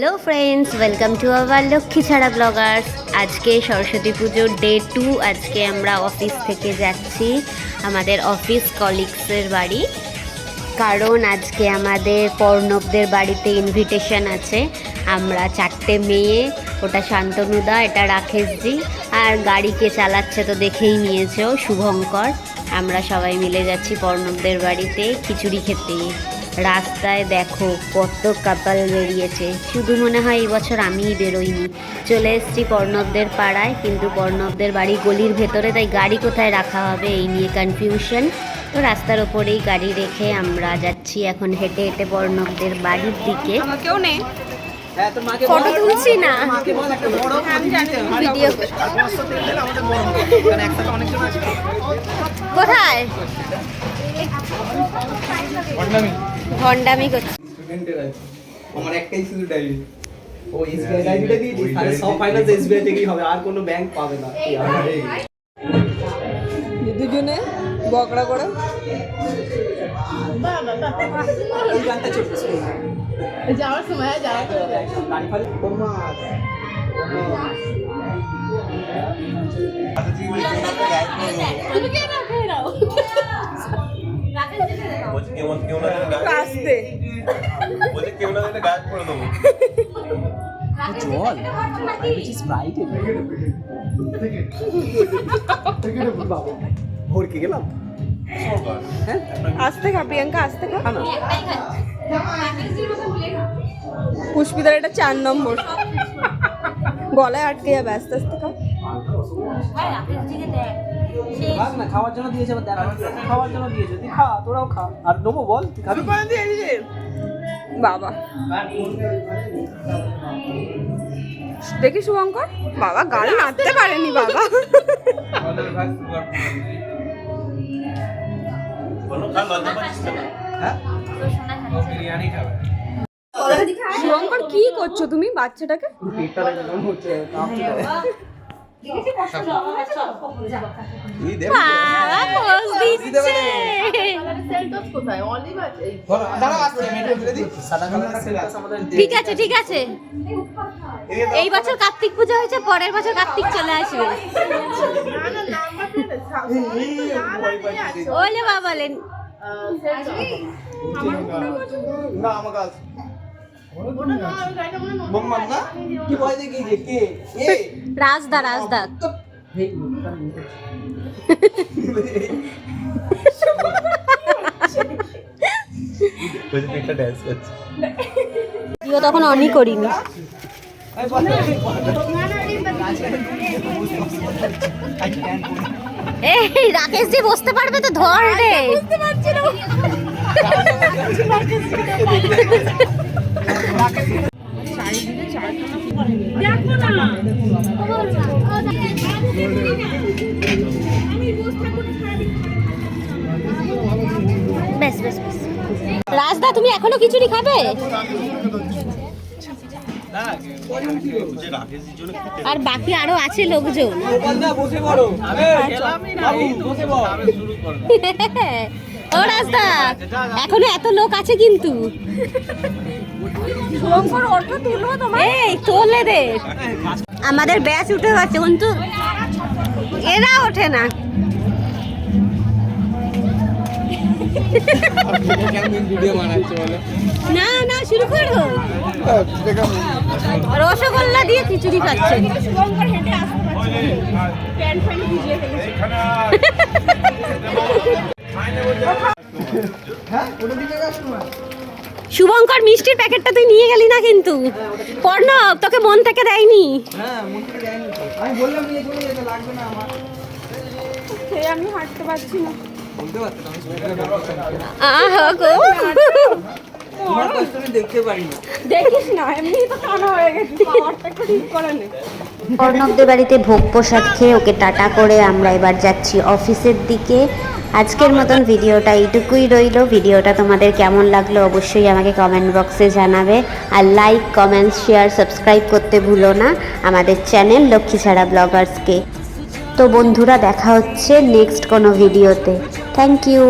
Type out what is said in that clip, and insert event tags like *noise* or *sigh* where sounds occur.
Hello friends welcome to our Lakshmi ছাড়া bloggers আজকে সরস্বতী পুজোর ডে টু আজকে আমরা অফিস থেকে যাচ্ছি। আমাদের অফিস কলিগসের বাড়ি। কারণ আজকে আমাদের পর্ণবদের বাড়িতে ইনভিটেশন আছে। আমরা চারটে মেয়ে, ওটা শান্তনুদা, এটা রাকেশজি। আর গাড়িকে চালাচ্ছে তো দেখেই নিয়েছো, শুভঙ্কর। আমরা সবাই মিলে যাচ্ছি পর্ণবদের বাড়িতে খিচুড়ি খেতে। রাস্তায় দেখো কত কাপাল বেরিয়েছে। শুধু মনে হয় এই বছর আমিই বেরোইনি। চলে এসেছি পর্ণবদের পাড়ায় কিন্তু পর্ণবদের বাড়ি গলির ভেতরে তাই গাড়ি কোথায় রাখা হবে এই নিয়ে কনফিউশন তো রাস্তার ওপরেই গাড়ি রেখে আমরা যাচ্ছি এখন হেঁটে হেঁটে পর্ণবদের বাড়ির দিকে। নে। ফটো তুলছি না। ভিডিও কোথায়? ভন্ডামি করছি। আমার একটাই শুধু ডায়েরি ও এসবিআই ডায়েরিটা দিয়েছি? তাহলে সব ফাইন্যান্স এসবিআই থেকেই হবে আর কোনো ব্যাংক পাবে না। দুজনে বকরা করে। গানটা যাওয়ার সময় যাওয়ার গাড়ি কেউ না দিলে গায়ে কাস্তে বলছি কেউ না দিলে গায়ে করে দেবো জল স্প্রাইট বাবা ভরকে গেলাম হ্যাঁ আসতে খা প্রিয়াঙ্কা আসতে খা খানা পুষ্পিতার এটা চার নম্বর গলায় আটকে যাবে আস্তে আস্তে খা খাস না খাওয়ার জন্য দিয়েছে আবার দেখা খাওয়ার জন্য দিয়েছে তুই খা তোরাও খা। আর নেব বল তুই খাবি? বাবা। দেখি শুভঙ্কর। বাবা গান নাচতে পারেনি বাবা। হ্যাঁ? শুভঙ্কর কি করছ তুমি বাচ্চাটাকে? ঠিক আছে ঠিক আছে। এই বছর কার্তিক পূজা হয়েছে পরের বছর কার্তিক চলে আসবে। ওলে বাবা লেন না আমার কাছে কি দেখি কে? এ রাজদা রাজদা। *laughs* দিও তখন অনই করিনি। এই রাকেশ জি বসতে পারবে তো ধর রে। বুঝতে পারছি না। *laughs* বেশ বেশ বেশ। রাজদা তুমি এখনও খিচুড়ি খাবে? আর বাকি আরও আছে লোকজন। ও রাজদা এখনও এত লোক আছে কিন্তু। এই তোলে আমাদের ব্যাচ উঠে গেছে, কিন্তু এরা ওঠে না। না শুরু করো রসগোল্লা দিয়ে খিচুড়ি খাচ্ছে। হ্যাঁ শুভঙ্কর মিষ্টির প্যাকেটটা তুই নিয়ে গেলি না কিন্তু। পর্ণব তোকে মন থেকে দেয়নি। হ্যাঁ আমি হাঁটতে পারছি না। বলতে পারতো আমি সোয়েটারে বলতে আহা গো তোমার কষ্ট আমি দেখতে পারি না। দেখিস না এমনি তো টানা হয়ে গেছে। পাওয়ারটা একটু ঠিক করে নে। অর্ণবদের বাড়িতে ভোগ প্রসাদ খেয়ে ওকে টাটা করে আমরা এবার যাচ্ছি অফিসের দিকে। আজকের মতন ভিডিওটা এইটুকুই রইল। ভিডিওটা তোমাদের কেমন লাগল অবশ্যই আমাকে কমেন্ট বক্সে জানাবে। আর লাইক কমেন্ট শেয়ার সাবস্ক্রাইব করতে ভুলো না আমাদের চ্যানেল লক্ষ্মী ছাড়া ব্লগার্সকে তো বন্ধুরা দেখা হচ্ছে নেক্সট কোনো ভিডিওতে থ্যাংক ইউ